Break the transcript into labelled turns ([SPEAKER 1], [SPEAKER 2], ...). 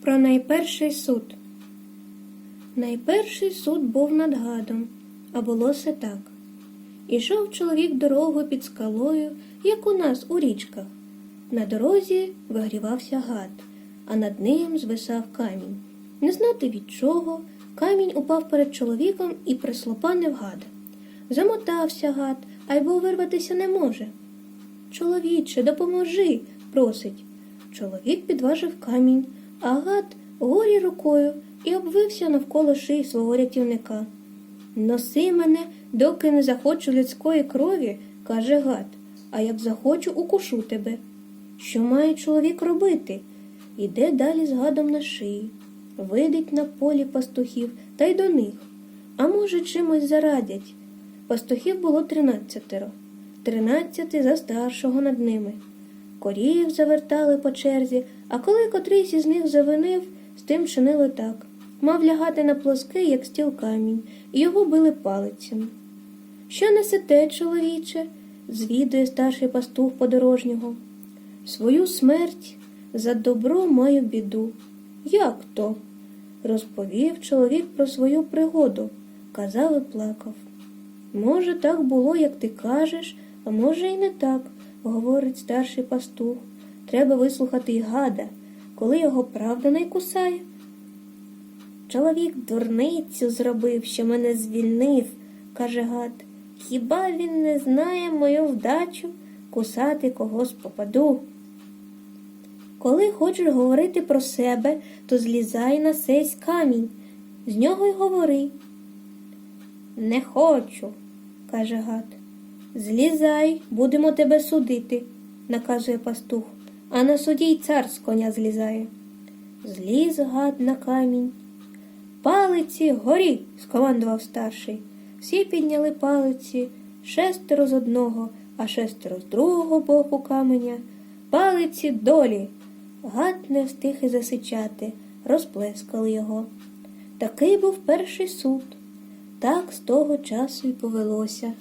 [SPEAKER 1] Про найперший суд. Найперший суд був над гадом, а було се так. Ішов чоловік дорогу під скалою, як у нас у річках. На дорозі вигрівався гад, а над ним звисав камінь. Не знати від чого, камінь упав перед чоловіком і прислопанив гада. Замотався гад, а й бо вирватися не може. Чоловіче, допоможи, просить. Чоловік підважив камінь, а гад горі рукою і обвився навколо шиї свого рятівника. Носи мене, доки не захочу людської крові, каже гад, а як захочу, укушу тебе. Що має чоловік робити? Іде далі з гадом на шиї, видить на полі пастухів та й до них. А може, чимось зарадять. Пастухів було тринадцятеро, тринадцяти за старшого над ними. Корів завертали по черзі, а коли котрийсь із них завинив, з тим чинили так. Мав лягати на плоский, як стіл камінь, і його били палицями. Що несете, чоловіче? звідує старший пастух подорожнього. Свою смерть за добро маю біду. Як то? Розповів чоловік про свою пригоду, казав і плакав. Може, так було, як ти кажеш, а може, і не так, говорить старший пастух. Треба вислухати й гада, коли його правда не кусає. Чоловік дурницю зробив, що мене звільнив, каже гад. Хіба він не знає мою вдачу кусати когось попаду? Коли хочеш говорити про себе, то злізай на сесь камінь, з нього й говори. Не хочу, каже гад. Злізай, будемо тебе судити, наказує пастух, а на суді й цар з коня злізає. Зліз гад на камінь. Палиці горі, скомандував старший. Всі підняли палиці, шестеро з одного, а шестеро з другого боку каменя. Палиці долі. Гад не встиг і засичати, розплескали його. Такий був перший суд. Так з того часу й повелося.